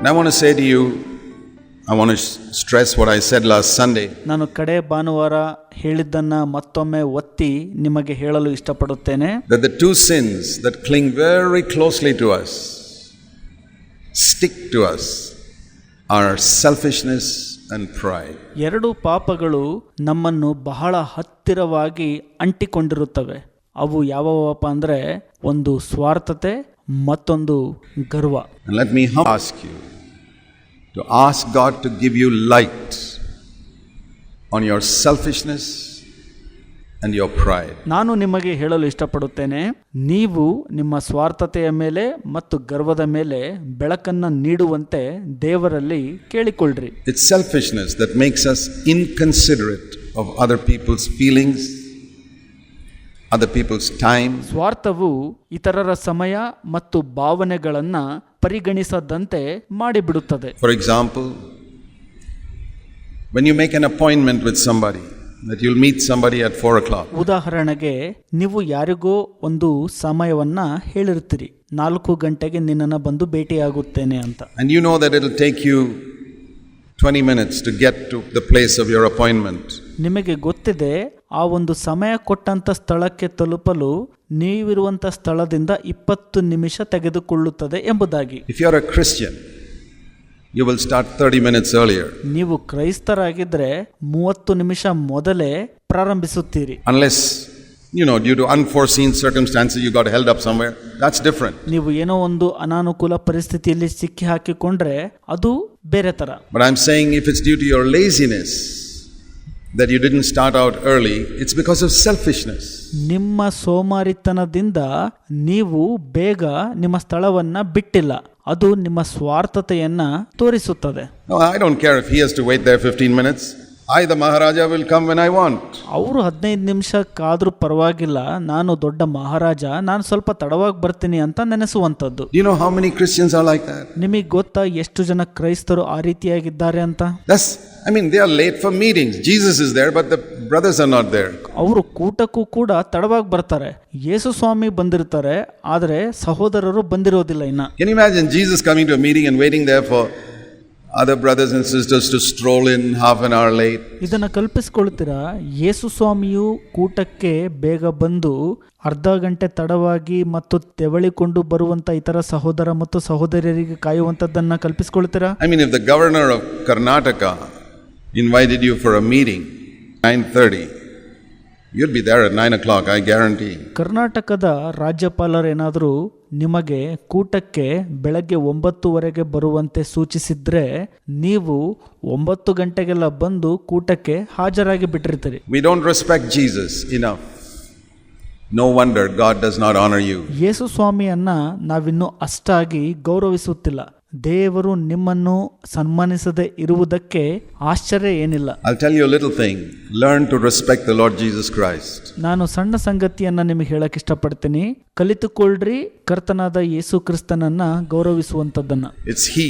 And I want to say to you, I want to stress what I said last Sunday. ನಾನು ಕಡೆ ಭಾನುವಾರ ಹೇಳಿದ್ದನ್ನ ಮತ್ತೊಮ್ಮೆ ಒತ್ತಿ ನಿಮಗೆ ಹೇಳಲು ಇಷ್ಟಪಡುತ್ತೇನೆ that the two sins that cling very closely to us, stick to us, are selfishness and pride. ಎರಡು ಪಾಪಗಳು ನಮ್ಮನ್ನು ಬಹಳ ಹತ್ತಿರವಾಗಿ ಅಂಟಿಕೊಂಡಿರುತ್ತವೆ ಅವು ಯಾವವಪ್ಪ ಅಂದರೆ ಒಂದು ಸ್ವಾರ್ಥತೆ ಮತ್ತೊಂದು ಗರ್ವ And let me hum- ask you to ask God to give you light on your selfishness and your pride. ನಾನು ನಿಮಗೆ ಹೇಳಲು ಇಷ್ಟಪಡುತ್ತೇನೆ ನೀವು ನಿಮ್ಮ ಸ್ವಾರ್ಥತೆಯ ಮೇಲೆ ಮತ್ತು ಗರ್ವದ ಮೇಲೆ ಬೆಳಕನ್ನು ನೀಡುವಂತೆ ದೇವರಲ್ಲಿ ಕೇಳಿಕೊಳ್ಳ್ರಿ It's selfishness that makes us inconsiderate of other people's feelings, other people's time, ಸ್ವಾರ್ಥವು ಇತರರ ಸಮಯ ಮತ್ತು ಭಾವನೆಗಳನ್ನು ಪರಿಗಣಿಸದಂತೆ ಮಾಡಿಬಿಡುತ್ತದೆ for example when you make an appointment with somebody, that you'll meet somebody at 4 o'clock, ಉದಾಹರಣೆಗೆ ನೀವು ಯಾರಿಗೋ ಒಂದು ಸಮಯವನ್ನ ಹೇಳಿರ್ತೀರಿ ನಾಲ್ಕು ಗಂಟೆಗೆ ನಿನ್ನನ್ನು ಬಂದು ಭೇಟಿಯಾಗುತ್ತೇನೆ ಅಂತ and you know that it'll take you 20 minutes to get to the place of your appointment. ನಿಮಗೆ ಗೊತ್ತಿದೆ ಆ ಒಂದು ಸಮಯ ಕೊಟ್ಟಂತ ಸ್ಥಳಕ್ಕೆ ತಲುಪಲು ನೀವಿರುವಂಥ ಸ್ಥಳದಿಂದ ಇಪ್ಪತ್ತು ನಿಮಿಷ ತೆಗೆದುಕೊಳ್ಳುತ್ತದೆ ಎಂಬುದಾಗಿ If you're a Christian, you will start 30 minutes earlier, ನೀವು ಕ್ರೈಸ್ತರಾಗಿದ್ರೆ ಮೂವತ್ತು ನಿಮಿಷ ಮೊದಲೇ ಪ್ರಾರಂಭಿಸುತ್ತೀರಿ unless, you know, due to unforeseen circumstances, you got held up somewhere. That's different. ನೀವು ಏನೋ ಒಂದು ಅನಾನುಕೂಲ ಪರಿಸ್ಥಿತಿಯಲ್ಲಿ ಸಿಕ್ಕಿ ಹಾಕಿಕೊಂಡ್ರೆ ಅದು ಬೇರೆ ತರ But I'm saying if it's due to your laziness that you didn't start out early, it's because of selfishness. ನಿಮ್ಮ ಸೋಮಾರಿತನದಿಂದ ನೀವು ಬೇಗ ನಿಮ್ಮ ಸ್ಥಳವನ್ನ ಬಿಟ್ಟಿಲ್ಲ ಅದು ನಿಮ್ಮ ಸ್ವಾರ್ಥತೆಯನ್ನ ತೋರಿಸುತ್ತದೆ No, I don't care if he has to wait there 15 minutes. I, the Maharaja, will come when I want. ಅವರು ಹದಿನೈದು ನಿಮಿಷ ಕಾದ್ರೂ ಪರವಾಗಿಲ್ಲ ನಾನು ದೊಡ್ಡ ಮಹಾರಾಜ ನಾನು ಸ್ವಲ್ಪ ತಡವಾಗಿ ಬರ್ತೀನಿ ಅಂತ ನೆನೆಸುವಂಥದ್ದು Do you know how many Christians are like that? ನಿಮಗೆ ಗೊತ್ತಾ ಎಷ್ಟು ಜನ ಕ್ರೈಸ್ತರು ಆ ರೀತಿಯಾಗಿದ್ದಾರೆ ಅಂತ That's, I mean, they are late for meetings. Jesus is there, but the brothers are not there. ಅವರು ಕೂಟಕ್ಕೂ ಕೂಡ ತಡವಾಗಿ ಬರ್ತಾರೆ ಯೇಸು ಸ್ವಾಮಿ ಬಂದಿರ್ತಾರೆ ಆದರೆ ಸಹೋದರರು ಬಂದಿರೋದಿಲ್ಲ ಇನ್ನ Can you imagine Jesus coming to a meeting and waiting there for other brothers and sisters to stroll in half an hour late? ಇದನ್ನ kalpiskoltira ಯೇಸು ಸ್ವಾಮಿಯು ಕೂಟಕ್ಕೆ ಬೇಗ ಬಂದು ಅರ್ಧ ಗಂಟೆ ತಡವಾಗಿ ಮತ್ತು ತೆವಳಿಕೊಂಡು ಬರುವಂತ ಇತರ ಸಹೋದರ ಮತ್ತು ಸಹೋದರಿಯರಿಗೆ kaiyuvantadanna kalpiskoltira I mean, if the governor of Karnataka invited you for a meeting, 9.30, you'll be there at 9 o'clock, I guarantee. ಕರ್ನಾಟಕದ ರಾಜ್ಯಪಾಲರೇನಾದರೂ ನಿಮಗೆ ಕೂಟಕ್ಕೆ ಬೆಳಗ್ಗೆ ಒಂಬತ್ತುವರೆಗೆ ಬರುವಂತೆ ಸೂಚಿಸಿದ್ರೆ ನೀವು ಒಂಬತ್ತು ಗಂಟೆಗೆಲ್ಲ ಬಂದು ಕೂಟಕ್ಕೆ ಹಾಜರಾಗಿ ಬಿಟ್ಟಿರ್ತೀರಿ We don't respect Jesus enough. No wonder God does not honor you. ಯೇಸು ಸ್ವಾಮಿಯನ್ನ ನಾವಿನ್ನೂ ಅಷ್ಟಾಗಿ ಗೌರವಿಸುತ್ತಿಲ್ಲ ದೇವರು ನಿಮ್ಮನ್ನು ಸನ್ಮಾನಿಸದೆ ಇರುವುದಕ್ಕೆ ಆಶ್ಚರ್ಯ ಏನಿಲ್ಲ I tell you little thing learn to respect the lord Jesus Christ. ನಾನು ಸಣ್ಣ ಸಂಗತಿಯನ್ನ ನಿಮಗೆ ಹೇಳಕ್ ಇಷ್ಟಪಡ್ತೀನಿ ಕಲಿತುಕೊಳ್ಳ್ರಿ ಕರ್ತನಾದ ಯೇಸು ಕ್ರಿಸ್ತನನ್ನ ಗೌರವಿಸುವಂತದ್ದನ್ನ it's he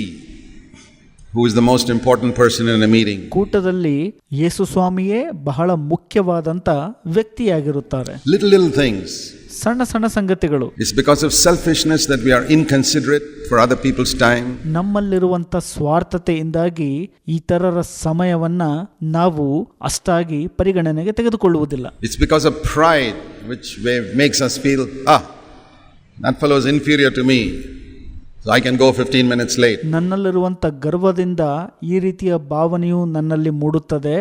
who is the most important person in a meeting. ಕೂಟದಲ್ಲಿ ಯೇಸು ಸ್ವಾಮಿಯೇ ಬಹಳ ಮುಖ್ಯವಾದಂತ ವ್ಯಕ್ತಿಯಾಗಿರುತ್ತಾರೆ ಲಿಟಲ್ ಲಿಟಲ್ things. ಸಣ್ಣ ಸಣ್ಣ ಸಂಗತಿಗಳು It's because of selfishness that we are inconsiderate for other people's time. ನಮ್ಮಲ್ಲಿರುವಂತ ಸ್ವಾರ್ಥತೆಯಿಂದಾಗಿ ಇತರರ ಸಮಯವನ್ನ ನಾವು ಅಷ್ಟಾಗಿ ಪರಿಗಣನೆಗೆ ತೆಗೆದುಕೊಳ್ಳುವುದಿಲ್ಲ It's because of pride which wa- makes us feel, ah, that fellow is inferior to me, so I can go 15 minutes late. ನನ್ನಲ್ಲಿರುವಂಥ ಗರ್ವದಿಂದ ಈ ರೀತಿಯ ಭಾವನೆಯು ನನ್ನಲ್ಲಿ ಮೂಡುತ್ತದೆ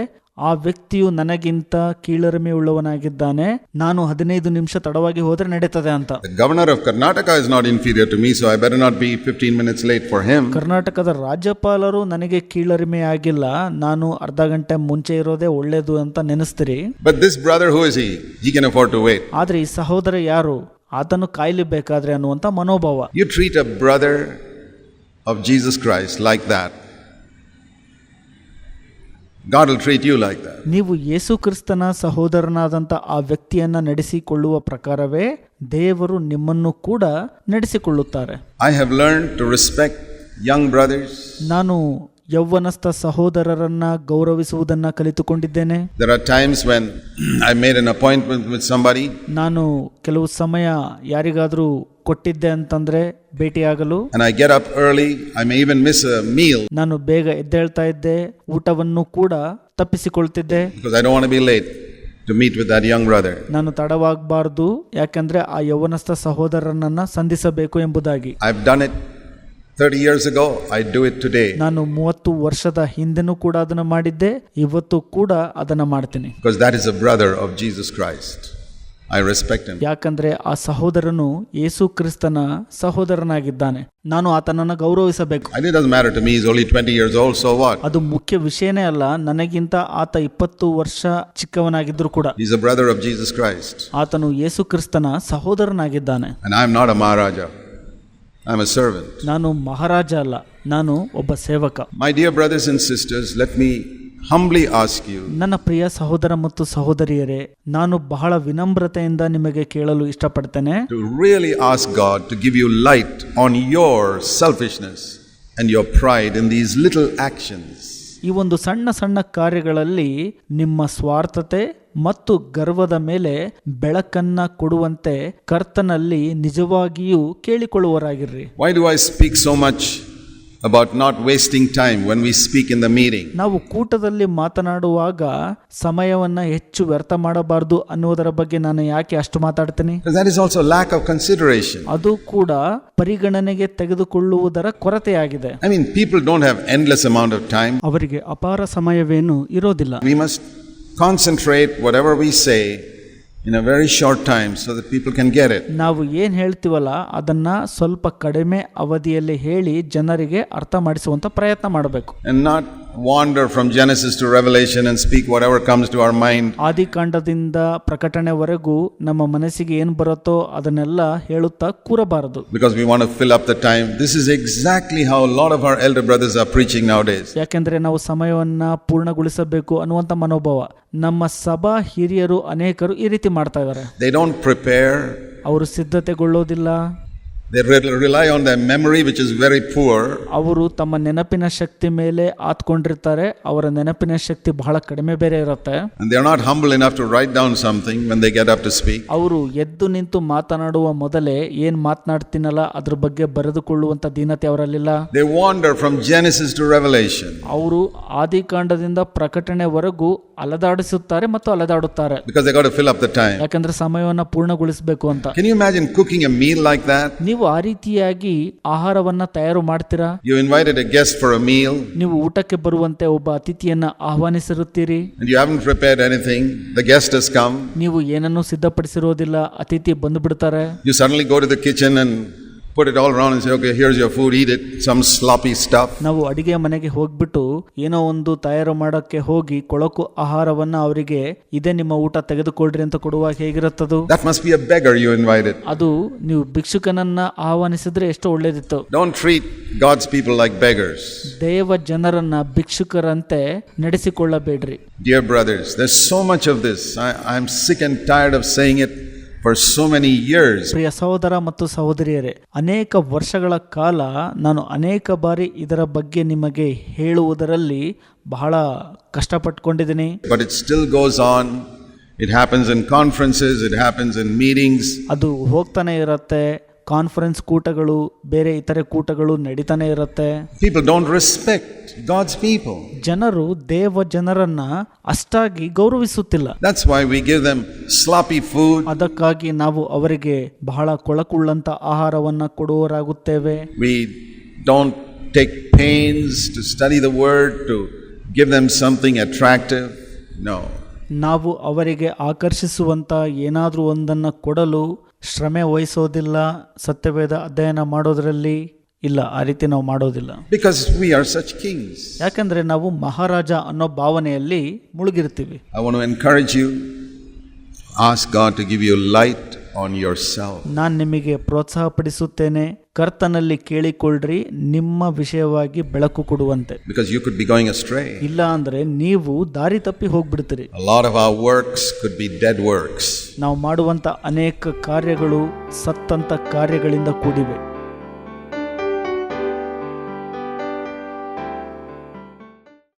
ಆ ವ್ಯಕ್ತಿಯು ನನಗಿಂತ ಕೀಳರಿಮೆ ಉಳ್ಳವನಾಗಿದ್ದಾನೆ. ನಾನು ಹದಿನೈದು ನಿಮಿಷ ತಡವಾಗಿ ಹೋದರೆ ನಡೀತದೆ ಅಂತ. Governor of Karnataka is not inferior to me so I better not be fifteen minutes late for him ಕರ್ನಾಟಕದ ರಾಜ್ಯಪಾಲರು ನನಗೆ ಕೀಳರಿಮೆ ಆಗಿಲ್ಲ. ನಾನು ಅರ್ಧ ಗಂಟೆ ಮುಂಚೆ ಇರೋದೇ ಒಳ್ಳೇದು ಅಂತ ನೆನೆಸ್ತೀರಿ. But this brother who is he can afford to wait ಆದ್ರೆ ಈ ಸಹೋದರ ಯಾರು? ಆತನು ಕಾಯಿಲೆ ಬೇಕಾದ್ರೆ ಅನ್ನುವಂತ ಮನೋಭಾವ. You treat a brother of Jesus Christ like that God will treat you like that. ನೀವು ಯೇಸು ಕ್ರಿಸ್ತನ ಸಹೋದರನಾದಂಥ ಆ ವ್ಯಕ್ತಿಯನ್ನ ನಡೆಸಿಕೊಳ್ಳುವ ಪ್ರಕಾರವೇ ದೇವರು ನಿಮ್ಮನ್ನು ಕೂಡ ನಡೆಸಿಕೊಳ್ಳುತ್ತಾರೆ I have learned to respect young brothers. ನಾನು ಯೌವನಸ್ಥ ಸಹೋದರರನ್ನ ಗೌರವಿಸುವುದನ್ನ ಕಲಿತುಕೊಂಡಿದ್ದೇನೆ There are times when I made an appointment with somebody ನಾನು ಕೆಲವು ಸಮಯ ಯಾರಿಗಾದರೂ ಕೊಟ್ಟಿದ್ದೆ ಅಂತಂದ್ರೆ ಭೇಟಿಯಾಗಲು and I get up early, I may even miss a meal ನಾನು ಬೇಗ ಎದ್ದೇಳ್ತಾ ಇದ್ದೆ ಊಟವನ್ನು ಕೂಡ ತಪ್ಪಿಸಿಕೊಳ್ತಿದ್ದೆ because I don't want to be late to meet with that young brother. ನಾನು ತಡವಾಗಬಾರ್ದು ಯಾಕಂದ್ರೆ ಆ ಯೌವನಸ್ಥ ಸಹೋದರನನ್ನ ಸಂಧಿಸಬೇಕು ಎಂಬುದಾಗಿ I've done it 30 years ago, I do it today ನಾನು ಮೂವತ್ತು ವರ್ಷದ ಹಿಂದೆನೂ ಕೂಡ ಅದನ್ನು ಮಾಡಿದ್ದೆ ಇವತ್ತು ಕೂಡ ಅದನ್ನ ಮಾಡ್ತೀನಿ because that is a brother of Jesus Christ. I respect ಯಾಕಂದ್ರೆ ಆ ಸಹೋದರನು ಯೇಸು ಕ್ರಿಸ್ತನ ಸಹೋದರನಾಗಿದ್ದಾನೆ. ನಾನು ಆತನನ್ನ ಗೌರವಿಸಬೇಕು. ಅದು ಮುಖ್ಯ ವಿಷಯನೇ ಅಲ್ಲ ನನಗಿಂತ ಆತ ಇಪ್ಪತ್ತು ವರ್ಷ ಚಿಕ್ಕವನಾಗಿದ್ದರೂ ಕೂಡ. ಬ್ರದರ್ ಆಫ್ ಆತನು ಯೇಸು ಕ್ರಿಸ್ತನ ಸಹೋದರನಾಗಿದ್ದಾನೆ. ಮಹಾರಾಜ ನಾನು ಮಹಾರಾಜ ಅಲ್ಲ ನಾನು ಒಬ್ಬ ಸೇವಕ. My dear brothers and sisters let me humbly ask you ನನ್ನ ಪ್ರಿಯ ಸಹೋದರ ಮತ್ತು ಸಹೋದರಿಯರೇ ನಾನು ಬಹಳ ವಿನಮ್ರತೆಯಿಂದ ನಿಮಗೆ ಕೇಳಲು ಇಷ್ಟಪಡ್ತೇನೆ. to really ask God to give you light on your selfishness and your pride in these little actions. ಈ ಒಂದು ಸಣ್ಣ ಸಣ್ಣ ಕಾರ್ಯಗಳಲ್ಲಿ ನಿಮ್ಮ ಸ್ವಾರ್ಥತೆ ಮತ್ತು ಗರ್ವದ ಮೇಲೆ ಬೆಳಕನ್ನ ಕೊಡುವಂತೆ ಕರ್ತನಲ್ಲಿ ನಿಜವಾಗಿಯೂ ಕೇಳಿಕೊಳ್ಳುವರಾಗಿರ್ರಿ. Why do I speak so much? About not wasting time when we speak in the meeting? ನಾವು ಕೂಟದಲ್ಲಿ ಮಾತನಾಡುವಾಗ ಸಮಯವನ್ನ ಹೆಚ್ಚು ವ್ಯರ್ಥ ಮಾಡಬಾರದು ಅನ್ನುವುದರ ಬಗ್ಗೆ ನಾನು ಯಾಕೆ ಅಷ್ಟು ಮಾತಾಡ್ತೀನಿ Because that is also lack of consideration. ಅದು ಕೂಡ ಪರಿಗಣನೆಗೆ ತೆಗೆದುಕೊಳ್ಳುವುದರ ಕೊರತೆಯಾಗಿದೆ I mean, people don't have endless amount of time. ಅವರಿಗೆ ಅಪಾರ ಸಮಯವೇನು ಇರೋದಿಲ್ಲ We must concentrate whatever we say in a very short time so that people can get it. ನಾವು ಏನು ಹೇಳ್ತೀವಲ್ಲ ಅದನ್ನ ಸ್ವಲ್ಪ ಕಡಿಮೆ ಅವಧಿಯಲ್ಲಿ ಹೇಳಿ ಜನರಿಗೆ ಅರ್ಥ ಮಾಡಿಸುವಂತ ಪ್ರಯತ್ನ ಮಾಡಬೇಕು And not wander from Genesis to Revelation and speak whatever comes to our mind. ಆದಿಕಾಂಡದಿಂದ ಪ್ರಕಟಣೆವರೆಗೂ ನಮ್ಮ ಮನಸ್ಸಿಗೆ ಏನು ಬರುತ್ತೋ ಅದನ್ನೆಲ್ಲ ಹೇಳುತ್ತಾ ಕೂರಬಾರದು Because we want to fill up the time. This is exactly how a lot of our elder brothers are preaching nowadays. ಯಾಕೆಂದ್ರೆ ನಾವು ಸಮಯವನ್ನ ಪೂರ್ಣಗೊಳಿಸಬೇಕು ಅನ್ನುವಂಥ ಮನೋಭಾವ ನಮ್ಮ ಸಭಾ ಹಿರಿಯರು ಅನೇಕರು ಈ ರೀತಿ ಮಾಡ್ತಾ ಇದ್ದಾರೆ They don't prepare, ಅವರು ಸಿದ್ಧತೆಗೊಳ್ಳೋದಿಲ್ಲ they re- rely on their memory, which is very poor. ಅವರು ತಮ್ಮ ನೆನಪಿನ ಶಕ್ತಿ ಮೇಲೆ ಆತ್ಕೊಂಡಿರ್ತಾರೆ ಅವರ ನೆನಪಿನ ಶಕ್ತಿ ಬಹಳ ಕಡಿಮೆ ಬೇರೆ ಇರುತ್ತೆ And they're not humble enough to write down something when they get up to speak. ಅವರು ಎದ್ದು ನಿಂತು ಮಾತನಾಡುವ ಮೊದಲೇ ಏನ್ ಮಾತನಾಡ್ತೀನಲ್ಲ ಅದ್ರ ಬಗ್ಗೆ ಬರೆದುಕೊಳ್ಳುವಂತ ದೀನತೆ ಅವರಲ್ಲಿಲ್ಲ They wander from Genesis to Revelation ಅವರು ಆದಿಕಾಂಡದಿಂದ ಪ್ರಕಟಣೆವರೆಗೂ ಅಲದಾಡಿಸುತ್ತಾರೆ ಮತ್ತು ಅಲದಾಡುತ್ತಾರೆ because they got to fill up the time. ಯಾಕಂದ್ರೆ ಸಮಯವನ್ನ ಪೂರ್ಣಗೊಳಿಸಬೇಕು ಅಂತ Can you imagine cooking a meal like that? ನೀವು ಆ ರೀತಿಯಾಗಿ ಆಹಾರವನ್ನ ತಯಾರು ಮಾಡ್ತೀರಾ You invited a guest for a meal ನೀವು ಊಟಕ್ಕೆ ಬರುವಂತೆ ಒಬ್ಬ ಅತಿಥಿಯನ್ನ ಆಹ್ವಾನಿಸಿರುತ್ತೀರಿ and you haven't prepared anything. The guest has come. ನೀವು ಏನನ್ನೂ ಸಿದ್ಧಪಡಿಸಿರೋದಿಲ್ಲ ಅತಿಥಿ ಬಂದು ಬಿಡ್ತಾರೆ You suddenly go to the kitchen and put it all around and say, okay, here's your food, eat it. Some sloppy stuff. ನಾವು ಅಡಿಗೆ ಮನೆಗೆ ಹೋಗ್ಬಿಟ್ಟು ಏನೋ ಒಂದು ತಯಾರು ಮಾಡೋಕ್ಕೆ ಹೋಗಿ ಕೊಳಕು ಆಹಾರವನ್ನ ಅವರಿಗೆ ಇದೇ ನಿಮ್ಮ ಊಟ ತೆಗೆದುಕೊಳ್ರಿ ಅಂತ ಕೊಡುವಾಗ ಹೇಗಿರುತ್ತದು That must be a beggar you invited. ಅದು ನೀವು ಭಿಕ್ಷುಕನನ್ನ ಆಹ್ವಾನಿಸಿದ್ರೆ ಎಷ್ಟು ಒಳ್ಳೇದಿತ್ತು Don't treat God's people like beggars. ದೇವ ಜನರನ್ನ ಭಿಕ್ಷುಕರಂತೆ ನಡೆಸಿಕೊಳ್ಳಬೇಡ್ರಿ Dear brothers, there's so much of this. I, I'm sick and tired of saying it For so many years ಪ್ರಿಯ ಸಹೋದರ ಮತ್ತು ಸಹೋದರಿಯರೇ ಅನೇಕ ವರ್ಷಗಳ ಕಾಲ ನಾನು ಅನೇಕ ಬಾರಿ ಇದರ ಬಗ್ಗೆ ನಿಮಗೆ ಹೇಳುವುದರಲ್ಲಿ ಬಹಳ ಕಷ್ಟಪಟ್ಕೊಂಡಿದ್ದೀನಿ but it still goes on it happens in conferences it happens in meetings ಅದು ಹೋಗ್ತಾನೆ ಇರುತ್ತೆ ಕಾನ್ಫರೆನ್ಸ್ ಕೂಟಗಳು ಬೇರೆ ಇತರೆ ಕೂಟಗಳು ನಡೀತಾನೆ ಇರುತ್ತೆ People don't respect God's people. ಜನರು ದೇವ ಜನರನ್ನ ಅಷ್ಟಾಗಿ ಗೌರವಿಸುತ್ತಿಲ್ಲ That's why we give them sloppy food. ಅದಕ್ಕಾಗಿ ನಾವು ಅವರಿಗೆ ಬಹಳ ಕೊಳಕುಳ್ಳಂತ ಆಹಾರವನ್ನ ಕೊಡುವರಾಗುತ್ತೇವೆ We don't take pains to study the word, to give them something attractive. No. ನಾವು ಅವರಿಗೆ ಆಕರ್ಷಿಸುವಂತ ಏನಾದರೂ ಒಂದನ್ನ ಕೊಡಲು ಶ್ರಮೆ ವಹಿಸೋದಿಲ್ಲ ಸತ್ಯವೇದ ಅಧ್ಯಯನ ಮಾಡೋದ್ರಲ್ಲಿ ಇಲ್ಲ ಆ ರೀತಿ ನಾವು ಮಾಡೋದಿಲ್ಲ. Because we are such kings ಯಾಕಂದ್ರೆ ನಾವು ಮಹಾರಾಜ ಅನ್ನೋ ಭಾವನೆಯಲ್ಲಿ ಮುಳುಗಿರ್ತೀವಿ. I want to encourage you ask God to give you light on yourself ನಾನು ನಿಮಗೆ ಪ್ರೋತ್ಸಾಹಪಡಿಸುತ್ತೇನೆ ಕರ್ತನಲ್ಲಿ ಕೇಳಿಕೊಳ್ಳ್ರಿ ನಿಮ್ಮ ವಿಷಯವಾಗಿ ಬೆಳಕು ಕೊಡುವಂತೆ because you could be going. ಇಲ್ಲ ಅಂದ್ರೆ ನೀವು ದಾರಿ ತಪ್ಪಿ ಹೋಗ್ಬಿಡ್ತೀರಿ A lot of our works could be dead works. ನಾವು ಮಾಡುವಂತ ಅನೇಕ ಕಾರ್ಯಗಳು ಸತ್ತಂತ ಕಾರ್ಯಗಳಿಂದ ಕೂಡಿವೆ